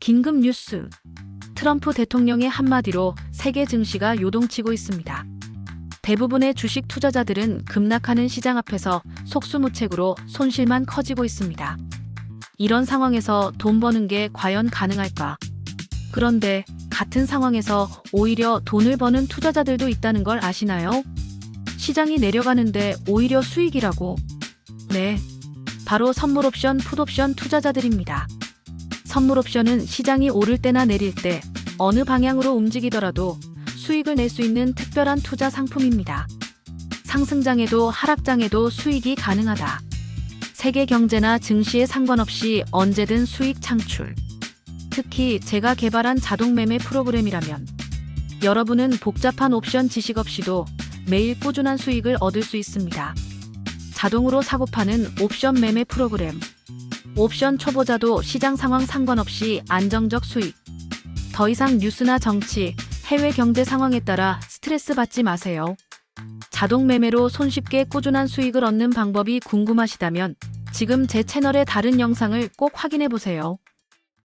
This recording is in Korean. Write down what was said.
긴급 뉴스. 트럼프 대통령의 한마디로 세계 증시가 요동치고 있습니다. 대부분의 주식 투자자들은 급락하는 시장 앞에서 속수무책으로 손실만 커지고 있습니다. 이런 상황에서 돈 버는 게 과연 가능할까? 그런데 같은 상황에서 오히려 돈을 버는 투자자들도 있다는 걸 아시나요? 시장이 내려가는데 오히려 수익이라고. 네. 바로 선물 옵션, 풋 옵션 투자자들입니다. 선물 옵션은 시장이 오를 때나 내릴 때 어느 방향으로 움직이더라도 수익을 낼 수 있는 특별한 투자 상품입니다. 상승장에도 하락장에도 수익이 가능하다. 세계 경제나 증시에 상관없이 언제든 수익 창출. 특히 제가 개발한 자동 매매 프로그램이라면 여러분은 복잡한 옵션 지식 없이도 매일 꾸준한 수익을 얻을 수 있습니다. 자동으로 사고 파는 옵션 매매 프로그램. 옵션 초보자도 시장 상황 상관없이 안정적 수익. 더 이상 뉴스나 정치, 해외 경제 상황에 따라 스트레스 받지 마세요. 자동 매매로 손쉽게 꾸준한 수익을 얻는 방법이 궁금하시다면 지금 제 채널의 다른 영상을 꼭 확인해 보세요.